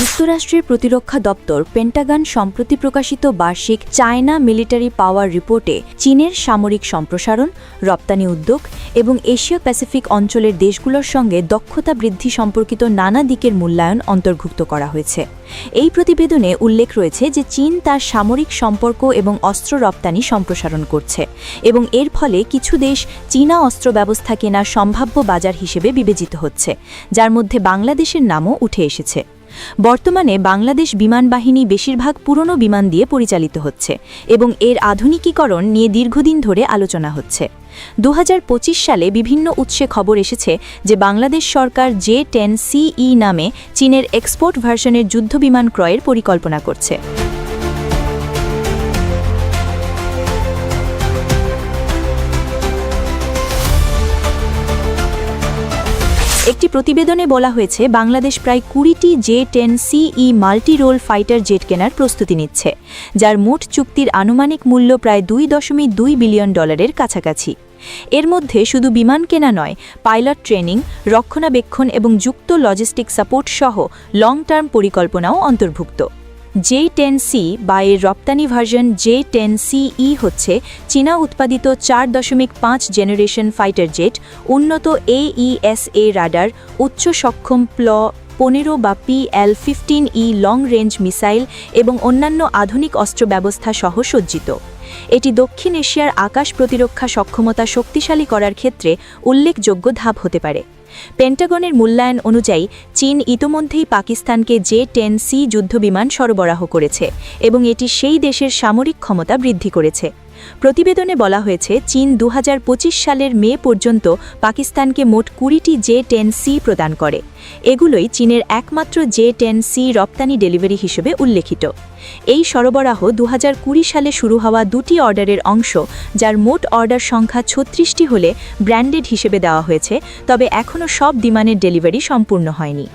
যুক্তরাষ্ট্রের প্রতিরক্ষা দপ্তর পেন্টাগন সম্প্রতি প্রকাশিত বার্ষিক চায়না মিলিটারি পাওয়ার রিপোর্টে চীনের সামরিক সম্প্রসারণ, রপ্তানি উদ্যোগ এবং এশিয়া প্যাসিফিক অঞ্চলের দেশগুলোর সঙ্গে দক্ষতা বৃদ্ধি সম্পর্কিত নানা দিকের মূল্যায়ন অন্তর্ভুক্ত করা হয়েছে। এই প্রতিবেদনে উল্লেখ রয়েছে যে চীন তার সামরিক সম্পর্ক এবং অস্ত্র রপ্তানি সম্প্রসারণ করছে এবং এর ফলে কিছু দেশ চীনা অস্ত্র ব্যবস্থা কেনার সম্ভাব্য বাজার হিসেবে বিবেচিত হচ্ছে, যার মধ্যে বাংলাদেশের নামও উঠে এসেছে। বর্তমানে বাংলাদেশ বিমান বাহিনী বেশিরভাগ পুরনো বিমান দিয়ে পরিচালিত হচ্ছে এবং এর আধুনিকীকরণ নিয়ে দীর্ঘদিন ধরে আলোচনা হচ্ছে। দু হাজার পঁচিশ সালে বিভিন্ন উৎসে খবর এসেছে যে বাংলাদেশ সরকার জে টেন সিই নামে চীনের এক্সপোর্ট ভার্সনের যুদ্ধ বিমান ক্রয়ের পরিকল্পনা করছে। প্রতিবেদনে বলা হয়েছে, বাংলাদেশ প্রায় কুড়িটি J ten CE multi role fighter jet কেনার প্রস্তুতি নিচ্ছে, যার মোট চুক্তির আনুমানিক মূল্য প্রায় দুই দশমিক দুই বিলিয়ন ডলারের কাছাকাছি। এর মধ্যে শুধু বিমান কেনা নয়, পাইলট ট্রেনিং, রক্ষণাবেক্ষণ এবং যুক্ত লজিস্টিক সাপোর্ট সহ লং টার্ম পরিকল্পনাও অন্তর্ভুক্ত। জে টেন সি বা এর রপ্তানি ভার্সন জে টেন সিই হচ্ছে চীনা উৎপাদিত চার দশমিক পাঁচ জেনারেশন ফাইটার জেট, উন্নত এইএসএ রাডার, উচ্চ সক্ষম প্ল পনেরো বা PL fifteen E long range missile এবং অন্যান্য আধুনিক অস্ত্র ব্যবস্থা সহ সজ্জিত। এটি দক্ষিণ এশিয়ার আকাশ প্রতিরক্ষা সক্ষমতা শক্তিশালী করার ক্ষেত্রে উল্লেখযোগ্য ধাপ হতে পারে। পেন্টাগনের মূল্যায়ন অনুযায়ী, চীন ইতোমধ্যেই পাকিস্তানকে জে টেন সি যুদ্ধবিমান সরবরাহ করেছে এবং এটি সেই দেশের সামরিক ক্ষমতা বৃদ্ধি করেছে। প্রতিবেদনে বলা হয়েছে, চীন দু হাজার পঁচিশ সালের মে পর্যন্ত পাকিস্তানকে মোট কুড়িটি জে টেন সি প্রদান করে। এগুলোই চীনের একমাত্র জে টেন সি রপ্তানি ডেলিভারি হিসেবে উল্লেখিত। এই সরবরাহ দু হাজার কুড়ি সালে শুরু হওয়া দুটি অর্ডারের অংশ, যার মোট অর্ডার সংখ্যা ছত্রিশটি হলে ব্র্যান্ডেড হিসেবে দেওয়া হয়েছে, তবে এখনও সব বিমানের ডেলিভারি সম্পূর্ণ হয়নি।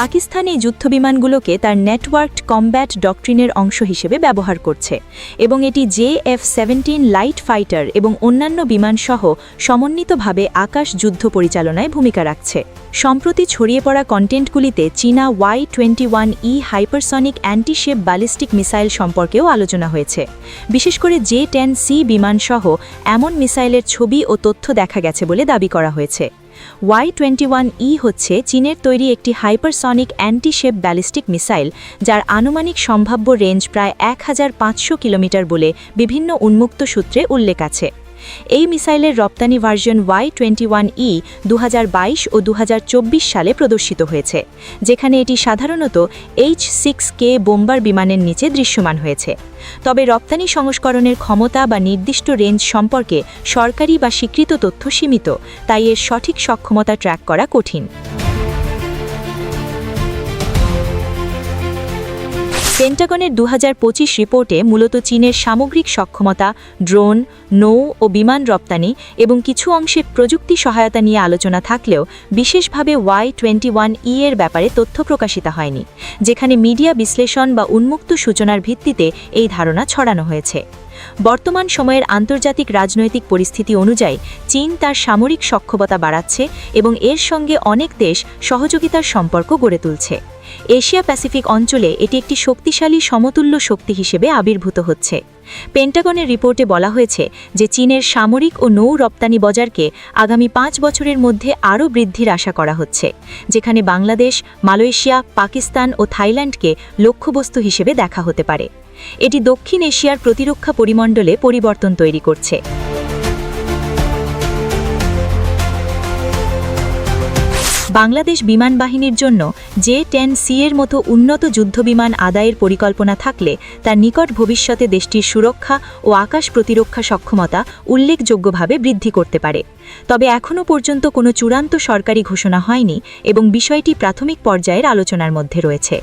পাকিস্তান এই যুদ্ধবিমানগুলোকে তার নেটওয়ার্কড কমব্যাট ডকট্রিনের অংশ হিসেবে ব্যবহার করছে এবং এটি J F seventeen light fighter এবং অন্যান্য বিমানসহ সমন্বিতভাবে আকাশ যুদ্ধ পরিচালনায় ভূমিকা রাখছে। সম্প্রতি ছড়িয়ে পড়া কন্টেন্টগুলিতে চীনা Y twenty one E hypersonic antiship ballistic missile সম্পর্কেও আলোচনা হয়েছে। বিশেষ করে জে টেন সি বিমানসহ এমন মিসাইলের ছবি ও তথ্য দেখা গেছে বলে দাবি করা হয়েছে। ওয়াই টোয়েন্টি ওয়ান ই হচ্ছে চীনের তৈরি একটি হাইপারসনিক অ্যান্টিশেপ ব্যালিস্টিক মিসাইল, যার আনুমানিক সম্ভাব্য রেঞ্জ প্রায় এক হাজার পাঁচশো কিলোমিটার বলে বিভিন্ন উন্মুক্ত সূত্রে উল্লেখ আছে। এই মিসাইলের রপ্তানি version Y twenty one E দু হাজার বাইশ ও দু হাজার চব্বিশ সালে প্রদর্শিত হয়েছে, যেখানে এটি সাধারণত এইচ সিক্স কে বোম্বার বিমানের নিচে দৃশ্যমান হয়েছে। তবে রপ্তানি সংস্করণের ক্ষমতা বা নির্দিষ্ট রেঞ্জ সম্পর্কে সরকারি বা স্বীকৃত তথ্য সীমিত, তাই এর সঠিক সক্ষমতা ট্র্যাক করা কঠিন। পেন্টাগনের দু রিপোর্টে মূলত চীনের সামগ্রিক সক্ষমতা, ড্রোন, নৌ ও বিমান রপ্তানি এবং কিছু অংশে প্রযুক্তি সহায়তা নিয়ে আলোচনা থাকলেও বিশেষভাবে ওয়াই টোয়েন্টি ওয়ান ই এর ব্যাপারে তথ্য প্রকাশিত হয়নি, যেখানে মিডিয়া বিশ্লেষণ বা উন্মুক্ত সূচনার ভিত্তিতে এই ধারণা ছড়ানো হয়েছে। বর্তমান সময়ের আন্তর্জাতিক রাজনৈতিক পরিস্থিতি অনুযায়ী চীন তার সামরিক সক্ষমতা বাড়াচ্ছে এবং এর সঙ্গে অনেক দেশ সহযোগিতার সম্পর্ক গড়ে তুলছে। এশিয়া প্যাসিফিক অঞ্চলে এটি একটি শক্তিশালী সমতুল্য শক্তি হিসেবে আবির্ভূত হচ্ছে। পেন্টাগনের রিপোর্টে বলা হয়েছে যে চীনের সামরিক ও নৌ রপ্তানি বাজারকে আগামী পাঁচ বছরের মধ্যে আরও বৃদ্ধির আশা করা হচ্ছে, যেখানে বাংলাদেশ, মালয়েশিয়া, পাকিস্তান ও থাইল্যান্ডকে লক্ষ্যবস্তু হিসেবে দেখা হতে পারে। এটি দক্ষিণ এশিয়ার প্রতিরক্ষা পরিমণ্ডলে পরিবর্তন তৈরি করছে। বাংলাদেশ বিমান বাহিনীর জন্য জে টেন সি এর মতো উন্নত যুদ্ধবিমান আদায়ের পরিকল্পনা থাকলে তার নিকট ভবিষ্যতে দেশটির সুরক্ষা ও আকাশ প্রতিরক্ষা সক্ষমতা উল্লেখযোগ্যভাবে বৃদ্ধি করতে পারে। তবে এখনও পর্যন্ত কোনো চূড়ান্ত সরকারি ঘোষণা হয়নি এবং বিষয়টি প্রাথমিক পর্যায়ের আলোচনার মধ্যে রয়েছে।